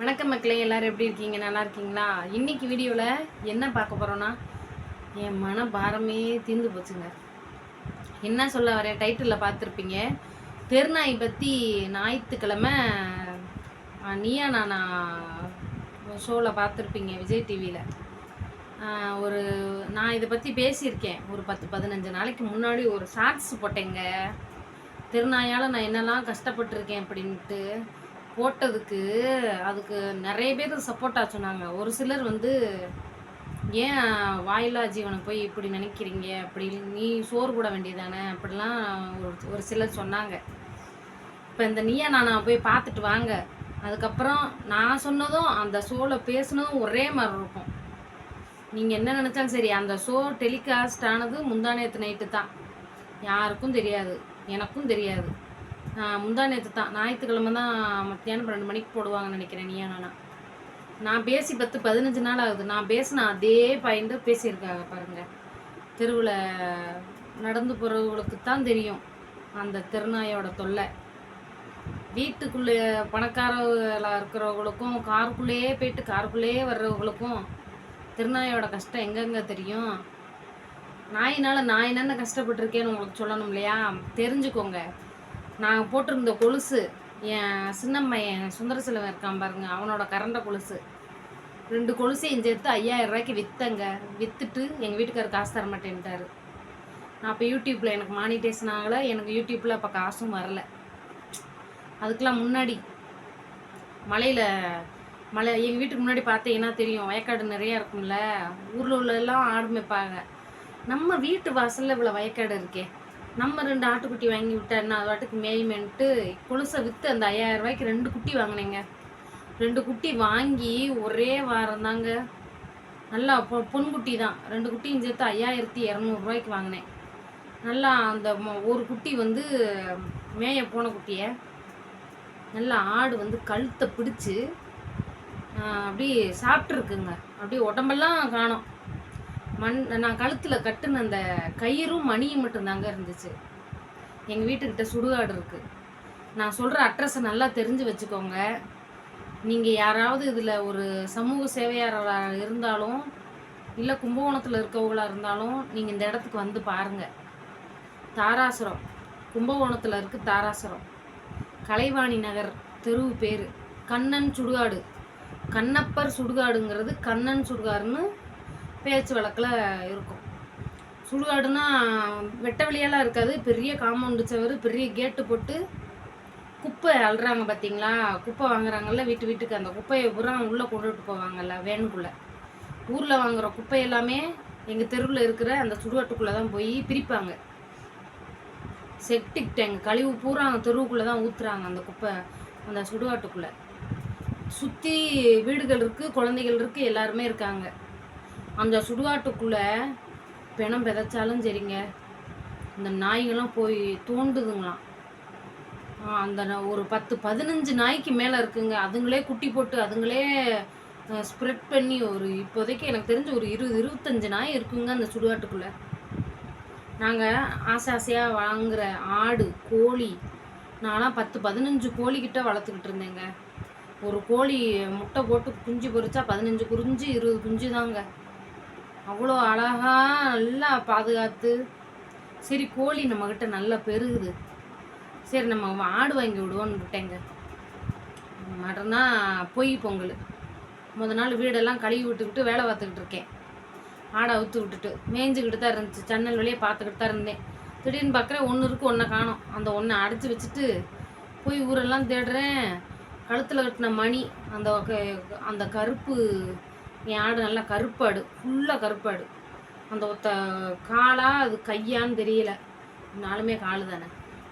வணக்கம் மக்களே எல்லாரும் எப்படி இருக்கீங்க? நல்லா இருக்கீங்களா? இன்னைக்கு வீடியோவில் என்ன பார்க்க போகிறோன்னா என் மன பாரமே தீர்ந்து போச்சுங்க. என்ன சொல்ல வரேன்? டைட்டிலில் பார்த்துருப்பீங்க. தெருநாய் பற்றி ஞாயிற்றுக்கிழமை நீயா நானா ஷோவில் பார்த்துருப்பீங்க விஜய் டிவியில் ஒரு நான் இதை பற்றி பேசியிருக்கேன். ஒரு பத்து பதினஞ்சு நாளைக்கு முன்னாடி ஒரு ஷார்ட்ஸ் போட்டேங்க. திருநாயால் நான் என்னெல்லாம் கஷ்டப்பட்டிருக்கேன் அப்படின்ட்டு. போட்டதுக்கு அதுக்கு நிறைய பேர் சப்போர்ட் சொன்னாங்க. ஒரு சிலர் வந்து ஏன் வாயிலா ஜீவனை போய் இப்படி நினைக்கிறீங்க? அப்படி நீ சோறு போட வேண்டியதானே அப்படிலாம் ஒரு ஒரு சிலர் சொன்னாங்க. இப்போ இந்த நீயா நான் போய் பார்த்துட்டு வாங்க. அதுக்கப்புறம் நான் சொன்னதும் அந்த ஷோவில் பேசுனதும் ஒரே மாதிரி இருக்கும். நீங்கள் என்ன நினச்சாலும் சரி அந்த ஷோ டெலிகாஸ்ட் ஆனது முந்தானேத்து நைட்டு தான். யாருக்கும் தெரியாது. எனக்கும் தெரியாது. முந்தா நேற்று தான். ஞாயிற்றுக்கிழமை தான் மத்தியானம் ரெண்டு மணிக்கு போடுவாங்கன்னு நினைக்கிறேன் நீயா நானா. நான் பேசி பத்து பதினஞ்சு நாள் ஆகுது. நான் பேசின அதே பாயிண்ட் பேசியிருக்காங்க பாருங்கள் தெருவில் நடந்து போகிறவங்களுக்கு தான் தெரியும். அந்த திருநாயோட தொல்லை. வீட்டுக்குள்ளே பணக்காரர்களாக இருக்கிறவங்களுக்கும் காருக்குள்ளேயே போயிட்டு காருக்குள்ளேயே வர்றவங்களுக்கும் திருநாயோட கஷ்டம் எங்கெங்க தெரியும்? நாயினால் நான் என்னென்ன கஷ்டப்பட்டிருக்கேன்னு உங்களுக்கு சொல்லணும் இல்லையா? தெரிஞ்சுக்கோங்க. நான் போட்டிருந்த கொலுசு என் சின்னம்மையன் சுந்தர செலவன் இருக்கான் பாருங்க அவனோட கரண்ட கொலுசு. ரெண்டு கொலுசையும் சேர்த்து ஐயாயிரம் ரூபாய்க்கு விற்றங்க விற்றுட்டு எங்கள் வீட்டுக்காரர் காசு தர மாட்டேன்ட்டார். நான் அப்போ யூடியூப்பில் எனக்கு மானிட்டேஷன் ஆகலை எனக்கு யூடியூப்பில் அப்போ காசும் வரல. அதுக்கெலாம் முன்னாடி மலையில் மலை எங்கள் வீட்டுக்கு முன்னாடி பார்த்தீங்கன்னா தெரியும்? வயக்காடு நிறையா இருக்கும்ல. ஊரில் உள்ளல்லாம் ஆடு மேய்ப்பாங்க. நம்ம வீட்டு வாசலில் இவ்வளோ வயக்காடு இருக்கே. நம்ம ரெண்டு ஆட்டுக்குட்டி வாங்கி விட்டா அது வாட்டுக்கு மேய்மென்ட்டு கொலுசை விற்று அந்த ஐயாயிரம் ரூபாய்க்கு ரெண்டு குட்டி வாங்கினேங்க. ரெண்டு குட்டி வாங்கி ஒரே வாரம் தாங்க. நல்லா பொ பொன்குட்டி தான். ரெண்டு குட்டியும் சேர்த்து ஐயாயிரத்தி இரநூறுவாய்க்கு வாங்கினேன். நல்லா அந்த ஒரு குட்டி வந்து மேய போன குட்டியை நல்லா ஆடு வந்து கழுத்தை பிடிச்சு அப்படியே சாப்பிட்ருக்குங்க அப்படியே உடம்பெல்லாம் காணும். மண் நான் கழுத்தில் கட்டுன அந்த கயிறும் மணியும் மட்டும்தாங்க இருந்துச்சு. எங்கள் வீட்டுக்கிட்ட சுடுகாடு இருக்குது நான் சொல்கிற அட்ரஸை நல்லா தெரிஞ்சு வச்சுக்கோங்க. நீங்கள் யாராவது இதில் ஒரு சமூக சேவையாளராக இருந்தாலும் இல்லை கும்பகோணத்தில் இருக்கவங்களாக இருந்தாலும் நீங்கள் இந்த இடத்துக்கு வந்து பாருங்கள் தாராசுரம். கும்பகோணத்தில் இருக்குது தாராசுரம். கலைவாணி நகர் தெருவு பேர். கண்ணன் சுடுகாடு. கண்ணப்பர் சுடுகாடுங்கிறது கண்ணன் சுடுகாடுன்னு பேச்சு வழக்கில் இருக்கும். சுடுகாடுனா வெட்ட வெளியெல்லாம் இருக்காது. பெரிய காம்பவுண்டு சவர் பெரிய கேட்டு போட்டு குப்பை அள்ளுறாங்க பார்த்தீங்களா குப்பை வாங்குறாங்கல்ல வீட்டு வீட்டுக்கு அந்த குப்பையை பூரா உள்ளே கொண்டுட்டு போவாங்கல்ல வேனுக்குள்ளே. ஊரில் வாங்குற குப்பை எல்லாமே எங்கள் தெருவில் இருக்கிற அந்த சுடுகாட்டுக்குள்ளே தான் போய் பிரிப்பாங்க. செப்டிக் டேங்க் கழிவு பூரா அந்த தெருவுக்குள்ளே தான் ஊற்றுறாங்க அந்த குப்பை அந்த சுடுகாட்டுக்குள்ளே. சுற்றி வீடுகள் இருக்குது குழந்தைகள் இருக்குது எல்லாருமே இருக்காங்க. அந்த சுடுகாட்டுக்குள்ளே பிணம் விதைச்சாலும் சரிங்க. இந்த நாய்கள்லாம் போய் தோண்டுதுங்களாம். அந்த ந- ஒரு பத்து பதினஞ்சு நாய்க்கு மேலே இருக்குங்க. அதுங்களே குட்டி போட்டு அதுங்களே ஸ்ப்ரெட் பண்ணி ஒரு இப்போதைக்கு எனக்கு தெரிஞ்சு ஒரு இருபது இருபத்தஞ்சு நாய் இருக்குங்க அந்த சுடுகாட்டுக்குள்ளே. நாங்கள் ஆசை ஆசையாக வாங்குகிற ஆடு கோழி நான்லாம் பத்து பதினஞ்சு கோழிக்கிட்ட வளர்த்துக்கிட்டு இருந்தேங்க. ஒரு கோழி முட்டை போட்டு குஞ்சு பொறிச்சா பதினஞ்சு குஞ்சு இருபது குஞ்சு தாங்க. அவ்வளோ அழகா நல்லா பாதுகாத்து சரி கோழி நம்மக்கிட்ட நல்லா பெருகுது. சரி நம்ம ஆடு வாங்கி விடுவோன்னு விட்டேங்க. மறுநா பொய் பொங்கல். முத நாள் வீடெல்லாம் கழுவி விட்டுக்கிட்டு வேலை பார்த்துக்கிட்டு இருக்கேன். ஆடை அவுத்து விட்டுட்டு மேய்ஞ்சிக்கிட்டு தான் இருந்துச்சு. ஜன்னல் வழியே பார்த்துக்கிட்டு தான் இருந்தேன். திடீர்னு பார்க்குறேன் ஒன்று இருக்கு ஒன்றை காணோம். அந்த ஒன்றை அடைச்சி வச்சுட்டு போய் ஊரெல்லாம் தேடுறேன். கழுத்தில் கட்டின மணி அந்த அந்த கருப்பு என் ஆடு நல்லா கருப்பாடு ஃபுல்லாக கருப்பாடு. அந்த ஒத்த காலா அது கையான்னு தெரியல. நாலுமே காலு தானே.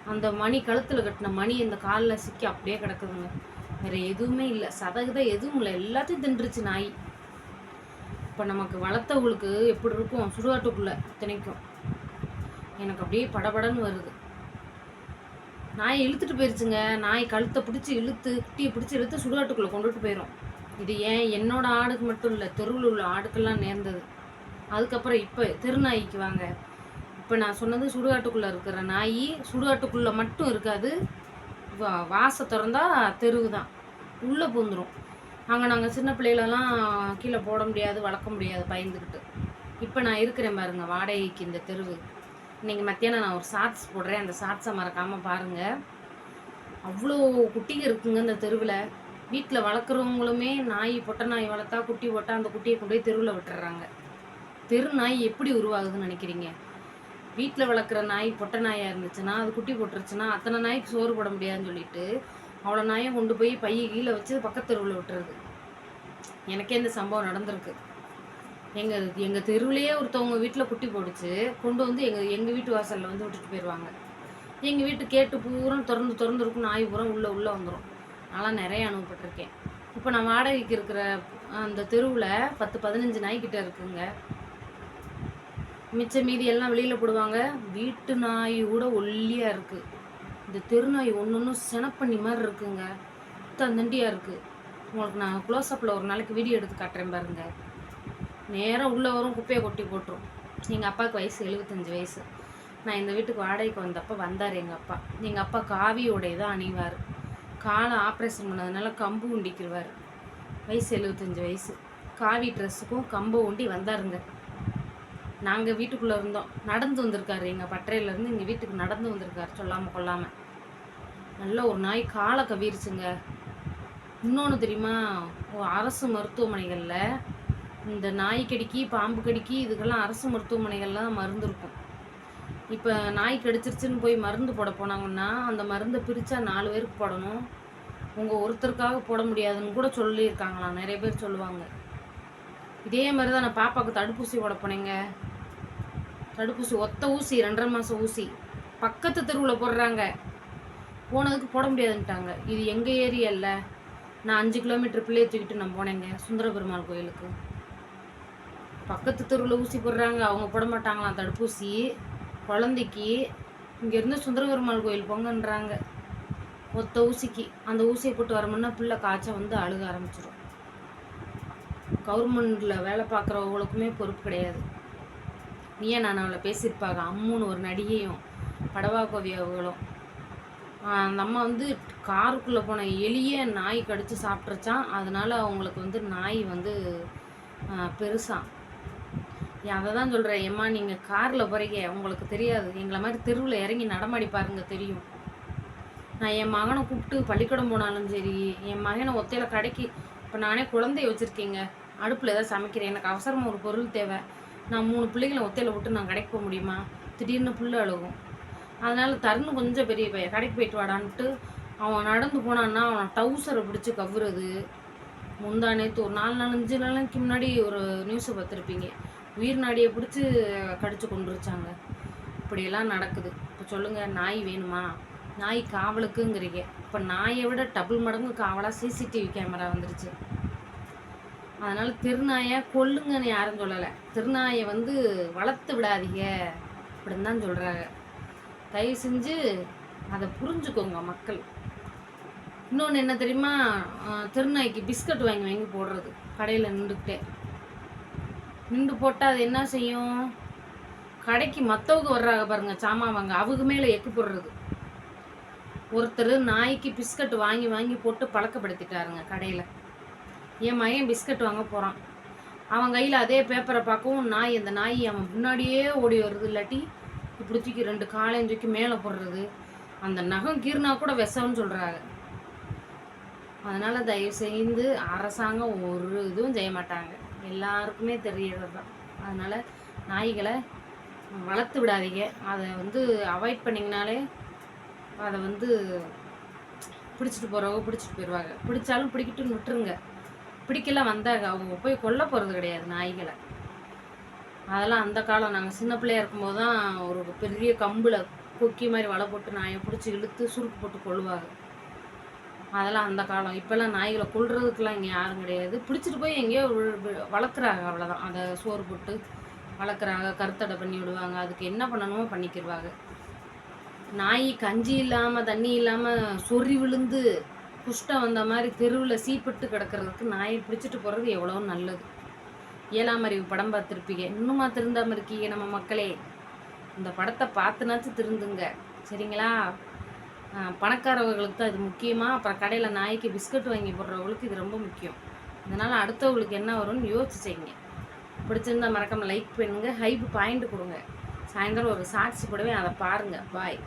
அந்த மணி கழுத்தில் கட்டின மணி இந்த காலில் சிக்கி அப்படியே கிடக்குதுங்க. வேறு எதுவுமே இல்லை. சதகுத எதுவும் இல்லை. எல்லாத்தையும் தின்றுச்சு நாய். இப்போ நமக்கு வளர்த்தவங்களுக்கு எப்படி இருக்கும்? சுடுகாட்டுக்குள்ளே இத்தனைக்கும். எனக்கு அப்படியே படபடன்னு வருது. நாய் இழுத்துட்டு போயிடுச்சுங்க நாய் கழுத்தை பிடிச்சி இழுத்து குட்டியை பிடிச்சி இழுத்து சுடுகாட்டுக்குள்ளே கொண்டுட்டு போயிடும் இது ஏன் என்னோட ஆடுக்கு மட்டும் இல்லை தெருவில் உள்ள ஆடுக்கெல்லாம் நேர்ந்தது. அதுக்கப்புறம் இப்போ தெருநாய்க்கு வாங்க. இப்போ நான் சொன்னது சுடுகாட்டுக்குள்ளே இருக்கிற நாய் சுடுகாட்டுக்குள்ளே மட்டும் இருக்காது. வா வாசை திறந்தா தெருவு தான் உள்ளே பூந்துடும் அங்கே நாங்கள் சின்ன பிள்ளைகளெல்லாம் கீழே போட முடியாது வளர்க்க முடியாது பயந்துக்கிட்டு இப்போ நான் இருக்கிறேன் பாருங்க வாடகைக்கு இந்த தெருவு. இன்றைக்கி மத்தியானம் நான் ஒரு ஷார்ட்ஸ் போடுறேன். அந்த ஷார்ட்ஸை மறக்காமல் பாருங்கள் அவ்வளோ குட்டிங்க இருக்குங்க இந்த தெருவில். வீட்டில் வளர்க்குறவங்களுமே நாய் பொட்டை நாய் வளர்த்தா குட்டி போட்டா அந்த குட்டியை கொண்டு போய் தெருவில் விட்டுறாங்க. தெரு நாய் எப்படி உருவாகுதுன்னு நினைக்கிறீங்க? வீட்டில் வளர்க்குற நாய் பொட்டை நாயாக இருந்துச்சுன்னா அது குட்டி போட்டுருச்சுன்னா அத்தனை நாய்க்கு சோறு போட முடியாதுன்னு சொல்லிட்டு அவ்வளோ நாயை கொண்டு போய் பைய கீழே வச்சு பக்கத்து தெருவில் விட்டுறது. எனக்கே இந்த சம்பவம் நடந்திருக்கு. எங்கள் எங்கள் தெருவுலேயே ஒருத்தவங்க வீட்டில் குட்டி போட்டுச்சு கொண்டு வந்து எங்கள் எங்கள் வீட்டு வாசலில் வந்து விட்டுட்டு போயிடுவாங்க. எங்கள் வீட்டு கேட்டு பூரா திறந்து திறந்துருக்கும் நாய் பூரா உள்ளே உள்ளே வந்துடும் நான்லாம் நிறைய அனுபவப்பட்டிருக்கேன். இப்போ நான் வாடகைக்கு இருக்கிற அந்த தெருவில் பத்து பதினஞ்சு நாய்க்கிட்ட இருக்குங்க. மிச்ச மீதி எல்லாம் வெளியில் போடுவாங்க. வீட்டு நாய் கூட ஒல்லியாக இருக்குது இந்த தெரு நாய் ஒன்று ஒன்றும் செனப்பண்ணி மாதிரி இருக்குங்க. தந்தண்டியாக இருக்குது உங்களுக்கு நான் க்ளோஸ்அப்பில் ஒரு நாளைக்கு வீடியோ எடுத்து காட்டுறேன் பாருங்க. நேராக உள்ளே வரும் குப்பையை கொட்டி போட்டுரும். எங்கள் அப்பாவுக்கு வயசு எழுபத்தஞ்சு வயசு. நான் இந்த வீட்டுக்கு வாடகைக்கு வந்தப்போ வந்தார் எங்கள் அப்பா. எங்கள் அப்பா காவியோடைய தான் அணிவார். காலை ஆப்ரேஷன் பண்ணதுனால கம்பு உண்டிக்கிறவார் வயசு எழுபத்தஞ்சு வயசு. காவி ட்ரெஸ்ஸுக்கும் கம்பு உண்டி வந்தாருங்க. நாங்கள் வீட்டுக்குள்ளே இருந்தோம். நடந்து வந்திருக்காரு. எங்கள் பட்டறையிலேருந்து எங்கள் வீட்டுக்கு நடந்து வந்திருக்காரு. சொல்லாமல் கொள்ளாமல் நல்ல ஒரு நாய் காலை கவிருச்சுங்க. இன்னொன்று தெரியுமா? ஓ, அரசு மருத்துவமனைகளில் இந்த நாய் கடிக்கி பாம்பு கடிக்கி இதுக்கெல்லாம் அரசு மருத்துவமனைகளில் தான் மருந்து இருக்கும். இப்போ நாய் கடிச்சிருச்சுன்னு போய் மருந்து போட போனாங்கன்னா அந்த மருந்தை பிரித்தா நாலு பேருக்கு போடணும். உங்கள் ஒருத்தருக்காக போட முடியாதுன்னு கூட சொல்லியிருக்காங்களாம். நிறைய பேர் சொல்லுவாங்க. இதே மாதிரி தான் நான் பாப்பாவுக்கு தடுப்பூசி போட போனேங்க. தடுப்பூசி ஒத்த ஊசி ரெண்டரை மாதம் ஊசி. பக்கத்து தெருவில் போடுறாங்க. போனதுக்கு போட முடியாதுன்ட்டாங்க. இது எங்கள் ஏரியாவில் நான் அஞ்சு கிலோமீட்டர் பிள்ளையை தூக்கிட்டு நான் போனேங்க. சுந்தர பெருமாள் கோயிலுக்கு. பக்கத்து தெருவில் ஊசி போடுறாங்க. அவங்க போட மாட்டாங்களாம் தடுப்பூசி. குழந்தைக்கு இங்கேருந்து சுந்தரபெருமாள் கோயில் போங்கன்றாங்க. ஒத்த ஊசிக்கு. அந்த ஊசியை போட்டு வரமுன்னா பிள்ளை காய்ச்சல் வந்து அழுக ஆரம்பிச்சிடும் கவர்மெண்டில் வேலை பார்க்குறவங்களுக்குமே பொறுப்பு கிடையாது. நீயே நான் அவளை பேசியிருப்பாங்க? அம்முன்னு ஒரு நடிகையும் படவா கோவி அவங்களும் அந்த அம்மா வந்து காருக்குள்ளே போன எலியே நாய் கடித்து சாப்பிட்ருச்சான் அதனால அவங்களுக்கு வந்து நாய் வந்து பெருசாக அதை தான் சொல்கிறேன் ஏம்மா நீங்கள் காரில் போகிறீங்க உங்களுக்கு தெரியாது. எங்களை மாதிரி தெருவில் இறங்கி நடமாடி பாருங்க தெரியும். நான் என் மகனை கூப்பிட்டு பள்ளிக்கூடம் போனாலும் சரி என் மகனை ஒத்தையில் கடைக்கு இப்போ நானே குழந்தைய வச்சுருக்கேங்க. அடுப்பில் ஏதாவது சமைக்கிறேன். எனக்கு அவசரமாக ஒரு பொருள் தேவை. நான் மூணு பிள்ளைகளை ஒத்தையில் விட்டு நான் கடைக்கு போக முடியுமா? திடீர்னு புல்லு அழுகும். அதனால் தருண் கொஞ்சம் பெரிய பையன். கடைக்கு போயிட்டு வாடான்ட்டு அவன் நடந்து போனான்னா அவன் டவுசரை பிடிச்சி கவ்வுறது. முந்தா நேற்று ஒரு நாலு நாலஞ்சு நாளைக்கு முன்னாடி ஒரு நியூஸை பார்த்துருப்பீங்க. உயிர் நாடியை பிடிச்சி கடிச்சு கொண்டுருச்சாங்க. இப்படியெல்லாம் நடக்குது. இப்போ சொல்லுங்கள் நாய் வேணுமா? நாய் காவலுக்குங்கிறீங்க. இப்போ நாயை விட டபுள் மடங்கு காவலாக சிசிடிவி கேமரா வந்துருச்சு. அதனால் திருநாயை கொல்லுங்கன்னு யாரும் சொல்லலை. திருநாயை வந்து வளர்த்து விடாதீங்க அப்படின்னு தான் சொல்கிறாங்க தயவு செஞ்சு அதை புரிஞ்சுக்கோங்க மக்கள். இன்னொன்று என்ன தெரியுமா? திருநாய்க்கு பிஸ்கட் வாங்கி வாங்கி போடுறது. கடையில் நின்றுக்கிட்டே. நின்று போட்டால் அது என்ன செய்யும்? கடைக்கு மற்றவங்க வர்றாங்க பாருங்க சாமான் வாங்க அவங்க மேலே எக்கு போடுறது. ஒருத்தர் நாய்க்கு பிஸ்கட் வாங்கி வாங்கி போட்டு பழக்கப்படுத்திட்டாருங்க கடையில். என் மகன் பிஸ்கட் வாங்க போகிறான் அவன் கையில் அதே பேப்பரை பார்க்கவும் நாய் அந்த நாய் அவன் முன்னாடியே ஓடி வருது இல்லாட்டி இப்படி தூக்கி ரெண்டு காலையும் தூக்கி மேலே போடுறது. அந்த நகம் கீர்னா கூட விஷம்னு சொல்கிறாங்க அதனால் தயவு செய்து அரசாங்கம் ஒரு இதுவும் செய்ய மாட்டாங்க. எல்லாருக்குமே தெரியறது தான் அதனால் நாய்களை வளர்த்து விடாதீங்க. அதை வந்து அவாய்ட் பண்ணிங்கனாலே அதை வந்து பிடிச்சிட்டு போகிறவங்க பிடிச்சிட்டு போயிடுவாங்க பிடிச்சாலும் பிடிக்கிட்டு விட்டுருங்க பிடிக்கல வந்தாங்க. அவங்க போய் கொல்ல போகிறது கிடையாது நாய்களை. அதெல்லாம் அந்த காலம். நாங்கள் சின்ன பிள்ளையா இருக்கும்போது தான் ஒரு பெரிய கம்பில் கொக்கி மாதிரி வலை போட்டு நாயை பிடிச்சி இழுத்து சுருக்கு போட்டு கொள்ளுவாங்க அதெல்லாம் அந்த காலம். இப்போல்லாம் நாய்களை கொல்றதுக்கெல்லாம் இங்கே யாரும் கிடையாது. பிடிச்சிட்டு போய் எங்கேயோ வளர்க்குறாங்க அவ்வளோதான் அதை சோறு போட்டு வளர்க்குறாங்க கருத்தடை பண்ணி விடுவாங்க. அதுக்கு என்ன பண்ணணுமோ பண்ணிக்கிடுவாங்க நாய் கஞ்சி இல்லாமல் தண்ணி இல்லாமல் சொறி விழுந்து குஷ்டம் வந்த மாதிரி தெருவில் சீப்பிட்டு கிடக்கிறதுக்கு நாயை பிடிச்சிட்டு போகிறது எவ்வளோ நல்லது. ஏழாம் அறிவு படம் பார்த்துருப்பீங்க. இன்னுமா திருந்தாமல் இருக்கீங்க நம்ம மக்களே. இந்த படத்தை பார்த்துனாச்சும் திருந்துங்க. சரிங்களா? பணக்காரவர்களுக்கு தான் இது முக்கியமாக அப்புறம் கடையில் நாய்க்கு பிஸ்கட் வாங்கி போடுறவங்களுக்கு இது ரொம்ப முக்கியம். அதனால் அடுத்தவங்களுக்கு என்ன வரும்னு யோசிச்சு செய்யுங்க பிடிச்சிருந்தா மறக்காமல் லைக் பண்ணுங்கள் ஹைப் பாயிண்ட் கொடுங்க. சாயந்தரம் ஒரு சாட்சி போடுவேன். அதை பாருங்கள் பாய்